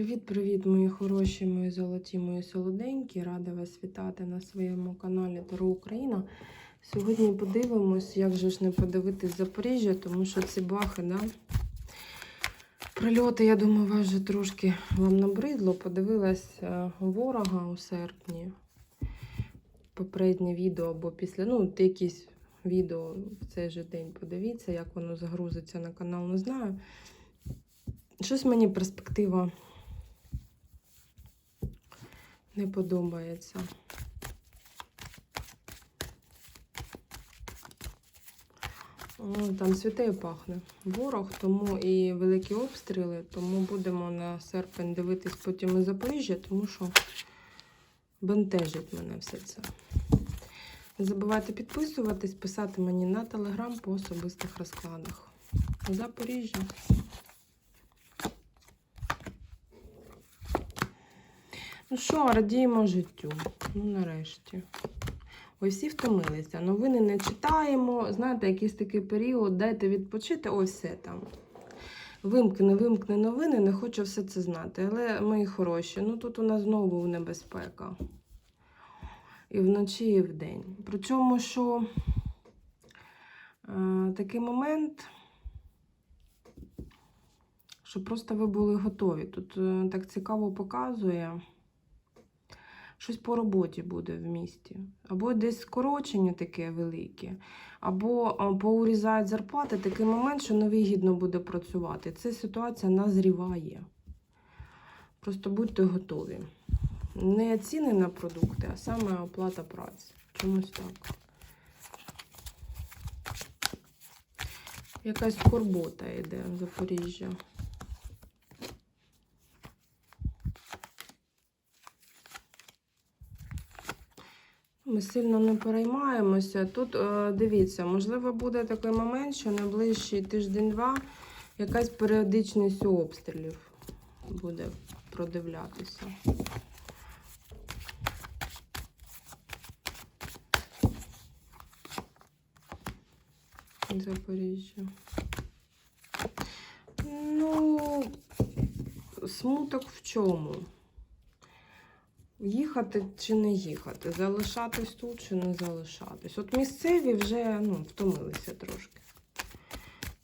Привіт-привіт, мої хороші, мої золоті, мої солоденькі. Рада вас вітати на своєму каналі Таро Україна. Сьогодні подивимось, як же ж не подивитись Запоріжжя, тому що ці бахи, да? Прильоти, я думаю, вас вже трошки вам набридло. Подивилась е, ворога у серпні. Попереднє відео або після, ну, якісь відео в цей же день подивіться, як воно загрузиться на канал, не знаю. Щось мені перспектива не подобається. О, Там цвіте і пахне ворог, тому і великі обстріли, тому будемо на серпень дивитись потім і Запоріжжя, тому що бентежить мене все це. Не забувайте підписуватись, писати мені на телеграм по особистих розкладах. Запоріжжя. Ну що, радіємо життю. Ну, нарешті. Ой, всі втомилися. Новини не читаємо. Знаєте, якийсь такий період, дайте відпочити, ось все там. Вимкне, вимкне новини, не хочу все це знати. Але, мої хороші, ну тут у нас знову небезпека. І вночі, і вдень. Причому, що е, такий момент, що просто ви були готові. Тут е, так цікаво показує щось по роботі буде в місті. Або десь скорочення таке велике, або поурізають зарплати такий момент, що невигідно буде працювати. Ця ситуація назріває. Просто будьте готові. Не ціни на продукти, а саме оплата праці. Чомусь так. Якась скорбота йде в Запоріжжя. Ми сильно не переймаємося. Тут е, дивіться, можливо, буде такий момент, що найближчий тиждень-два якась періодичність обстрілів буде продивлятися. Запоріжжя. Ну, смуток в чому? Їхати чи не їхати, залишатись тут чи не залишатись. От місцеві вже ну, втомилися трошки.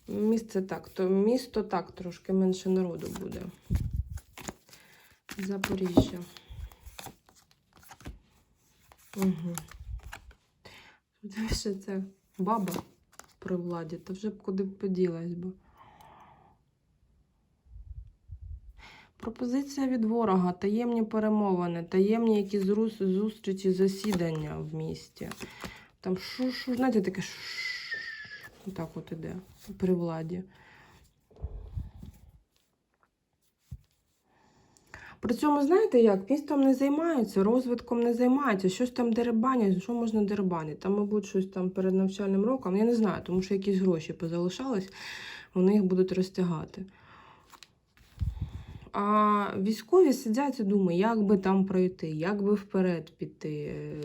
Місце так, то місто так трошки менше народу буде. Запоріжжя. Угу. Ще це баба при владі, то вже б куди б поділась би. Пропозиція від ворога, таємні перемовини, таємні якісь зустрічі, засідання в місті. Там шу, шу, знаєте, таке ш. Так от іде при владі. При цьому, знаєте як, містом не займаються, розвитком не займаються, щось там деребанять, що можна деребанити? Там, мабуть, щось там перед навчальним роком, я не знаю, тому що якісь гроші позалишались, вони їх будуть розтягати. А військові сидять і думають, як би там пройти, як би вперед піти. Е,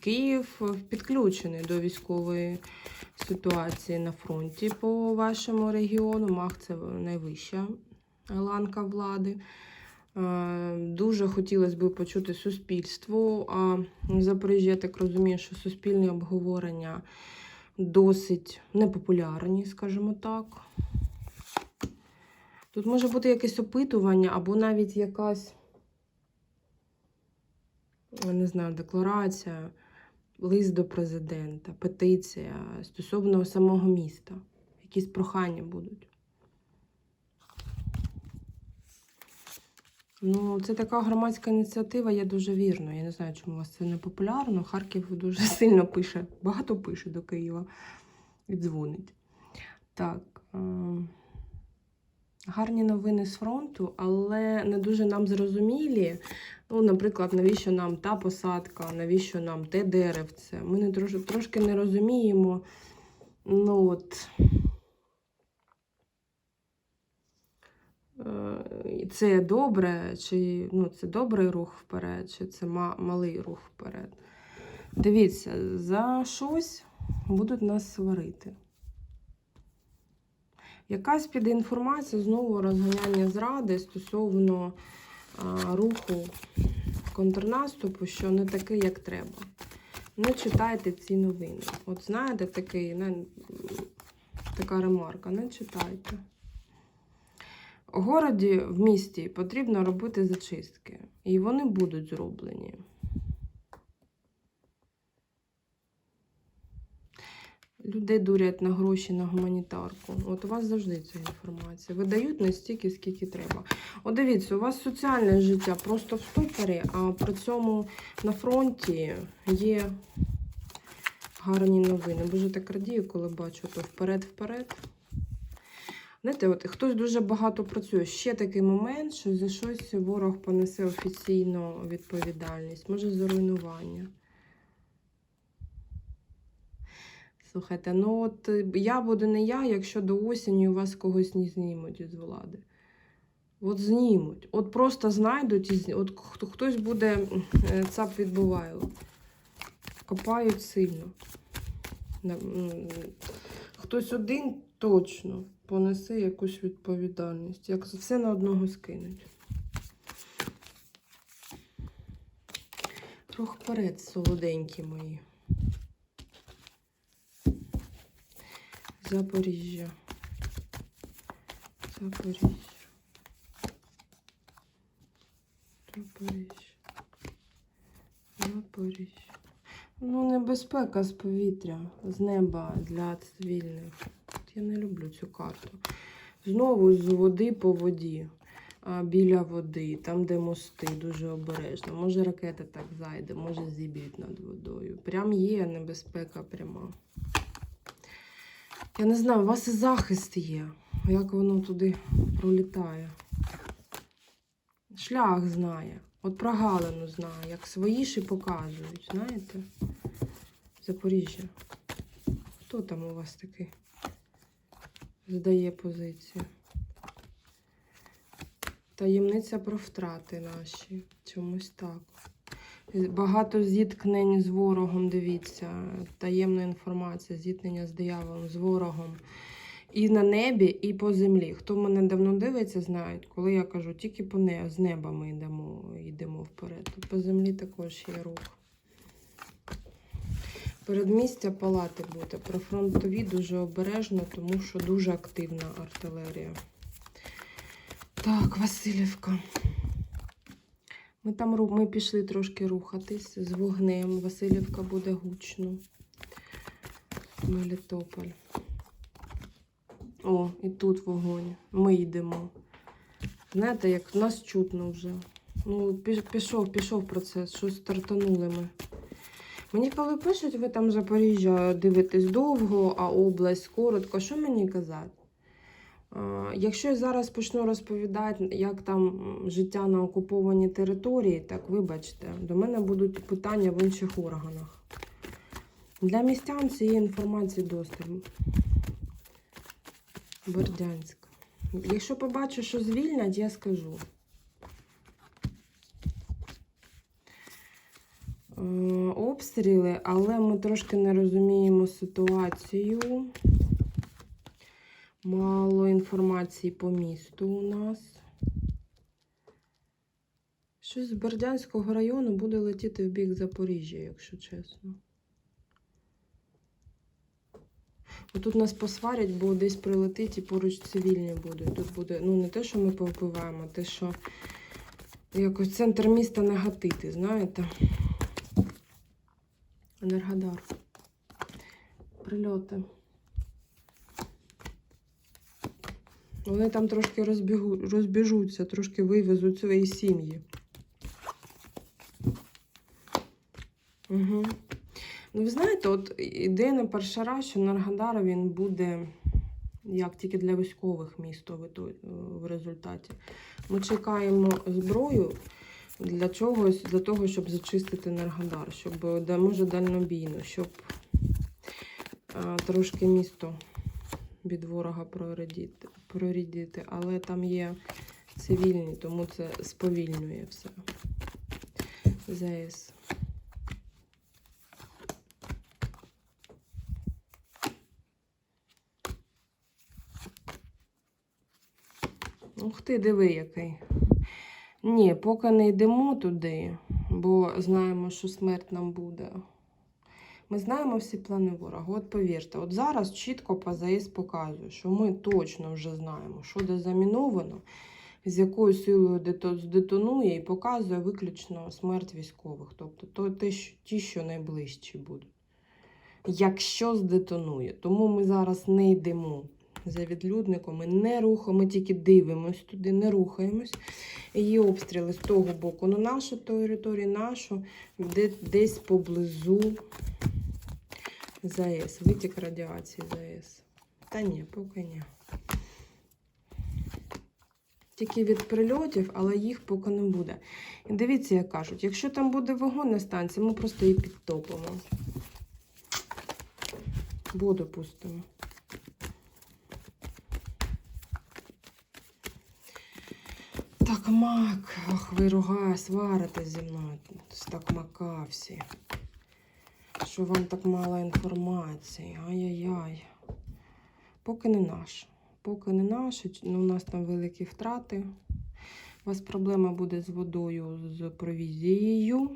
Київ підключений до військової ситуації на фронті по вашому регіону. МАГ це найвища ланка влади. Е, Дуже хотілося б почути суспільство. А в Запоріжжі, я так розумію, що суспільні обговорення досить непопулярні, скажімо так. Тут може бути якесь опитування, або навіть якась, я не знаю, декларація, лист до президента, петиція стосовно самого міста. Якісь прохання будуть. Ну, це така громадська ініціатива, є дуже вірно. Я не знаю, чому у вас це не популярно. Харків дуже сильно пише, багато пише до Києва і дзвонить. Так. Гарні новини з фронту, але не дуже нам зрозумілі. Ну, наприклад, навіщо нам та посадка, навіщо нам те деревце. Ми не трош, трошки не розуміємо. Ну от. е, Це добре, чи ну, це добрий рух вперед, чи це ма- малий рух вперед. Дивіться, за щось будуть нас сварити. Якась піде інформація, знову розганяння зради стосовно а, руху контрнаступу, що не такий, як треба. Не читайте ці новини. От знаєте, такий, не, така ремарка, не читайте. У городі, в місті потрібно робити зачистки. І вони будуть зроблені. Людей дурять на гроші на гуманітарку. От у вас завжди ця інформація. Видають не стільки, скільки треба. От дивіться, у вас соціальне життя просто в ступорі, а при цьому на фронті є гарні новини. Боже, так радію, коли бачу, то вперед-вперед. Знаєте, от хтось дуже багато працює. Ще такий момент, що за щось ворог понесе офіційно відповідальність, може за руйнування. Слухайте, ну от е, я буду не я, якщо до осені у вас когось не знімуть із влади. От знімуть. От просто знайдуть і От хтось буде е, цап відбуває. Копають сильно. Хтось один точно понесе якусь відповідальність. Як все на одного скинуть. Трохи вперед, солоденькі мої. Запоріжжя. Запоріжжя. Запоріжжя. Запоріжжя. Ну, небезпека з повітря, з неба для цивільних. От Я не люблю цю карту. Знову з води по воді. А, біля води, там, де мости, дуже обережно. Може ракета так зайде, може зіб'ють над водою. Прям є небезпека пряма. Я не знаю, у вас і захист є. Як воно туди пролітає. Шлях знає. От прогалину знає, як свої ж і показують, знаєте? Запоріжжя. Хто там у вас такий? Здає позицію. Таємниця про втрати наші. Чомусь так. Багато зіткнень з ворогом, дивіться. Таємна інформація, зіткнення з дияволом, з ворогом. І на небі, і по землі. Хто мене давно дивиться, знають, коли я кажу, тільки по не, з неба ми йдемо, йдемо вперед. Тут по землі також є рух. Передмістя палати буде. Про фронтові дуже обережно, тому що дуже активна артилерія. Так, Васильівка. Ми там ми пішли трошки рухатись з вогнем. Васильівка буде гучно. Мелітополь. О, і тут вогонь. Ми йдемо. Знаєте, як нас чутно вже. Ну, пішов, пішов процес, щось стартанули ми. Мені коли пишуть, ви там Запоріжжя дивитесь довго, а область коротко, що мені казати? А, Якщо я зараз почну розповідати, як там життя на окупованій території, так вибачте, до мене будуть питання в інших органах. Для містян цієї інформації доступ. Бердянськ. Якщо побачу, що звільнять, я скажу. Е, Обстріли, але ми трошки не розуміємо ситуацію. Мало інформації по місту у нас. Щось з Бердянського району буде летіти в бік Запоріжжя, якщо чесно. Отут нас посварять, бо десь прилетить і поруч цивільні будуть. Тут буде, ну не те, що ми повпиваємо, а те, що якось центр міста не гатити, знаєте. Енергодар. Прильоти. Вони там трошки розбігу, розбіжуться, трошки вивезуть свої сім'ї. Угу. Ну, ви знаєте, от ідея на перший раз, що Наргадар він буде як тільки для військових місто в, в результаті. Ми чекаємо зброю для чогось, для того, щоб зачистити Наргадар, щоб може дальнобійно, щоб а, трошки місто від ворога прорядити, прорядити. Але там є цивільні, тому це сповільнює все. ЗС. Ух ти, диви який. Ні, поки не йдемо туди, бо знаємо, що смерть нам буде. Ми знаємо всі плани ворога. От повірте, от зараз чітко ПЗС показує, що ми точно вже знаємо, що де заміновано, з якою силою дето- здетонує, і показує виключно смерть військових. Тобто то, ті, що найближчі будуть. Якщо здетонує. Тому ми зараз не йдемо за відлюдником, ми не рухаємо, ми тільки дивимось туди, не рухаємось. Є обстріли з того боку на нашу територію, нашу, де, десь поблизу ЗАЕС, витік радіації ЗАЕС. Та ні, поки ні. Тільки від прильотів, але їх поки не буде. І дивіться, як кажуть, якщо там буде вогонь на станції, ми просто її підтопимо. Воду пустимо. Так, мак. Ах, ви руга, сварите зі мною. Так мака всі. Що вам так мало інформації? Ай-яй-яй. Поки не наш. Поки не наш, ну, у нас там великі втрати. У вас проблема буде з водою, з провізією.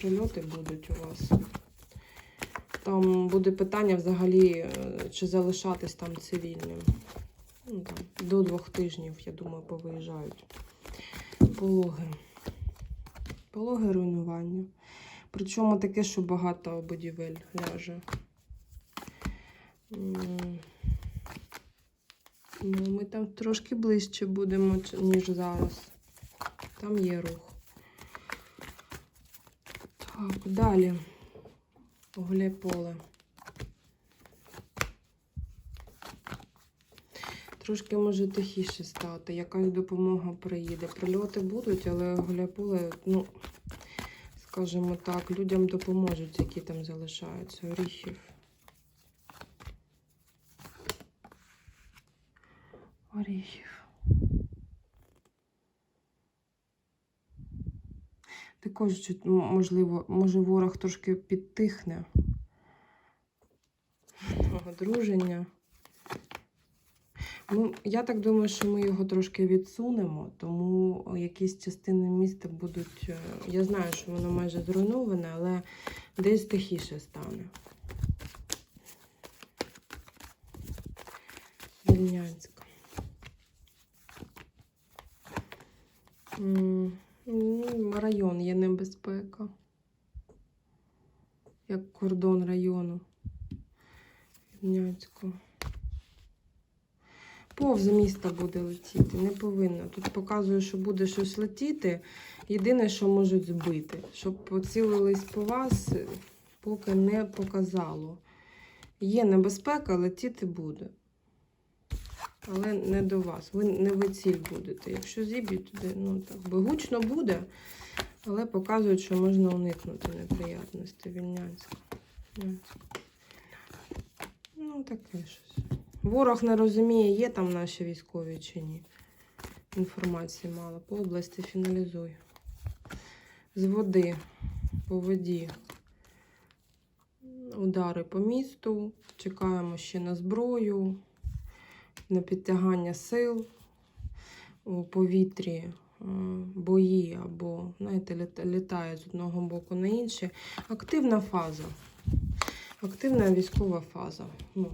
Прильоти будуть у вас. Там буде питання взагалі, е, чи залишатись там цивільним. Ну, до двох тижнів, я думаю, повиїжджають. Пологи. Пологи руйнування. Причому таке, що багато будівель ляже. Ну, ми там трошки ближче будемо, ніж зараз. Там є рух. Так, далі. Гуляйполе. Трошки може тихіше стати, якась допомога приїде. Прильоти будуть, але гуляйполе, ну, скажімо так, людям допоможуть, які там залишаються. Оріхів. Оріхів. Також, можливо, може ворог трошки підтихне. Одруження. Ну, я так думаю, що ми його трошки відсунемо, тому якісь частини міста будуть. е, Я знаю, що воно майже зруйноване, але десь тихіше стане. Вільнянська. Ну, Район є небезпека. Як кордон району. Вільнянського. Повз міста буде летіти, не повинно. Тут показує, що буде щось летіти. Єдине, що можуть збити. Щоб поцілились по вас, поки не показало. Є небезпека, летіти буде. Але не до вас. Ви не ви ціль будете. Якщо зіб'ють туди, ну так би гучно буде, але показують, що можна уникнути неприятності. Вільнянська. Ну, таке щось. Ворог не розуміє, є там наші військові чи ні. Інформації мало. По області фіналізуй. З води, по воді. Удари по місту. Чекаємо ще на зброю, на підтягання сил у повітрі. е, Бої або, знаєте, літає з одного боку на інший. Активна фаза. Активна військова фаза. Ну,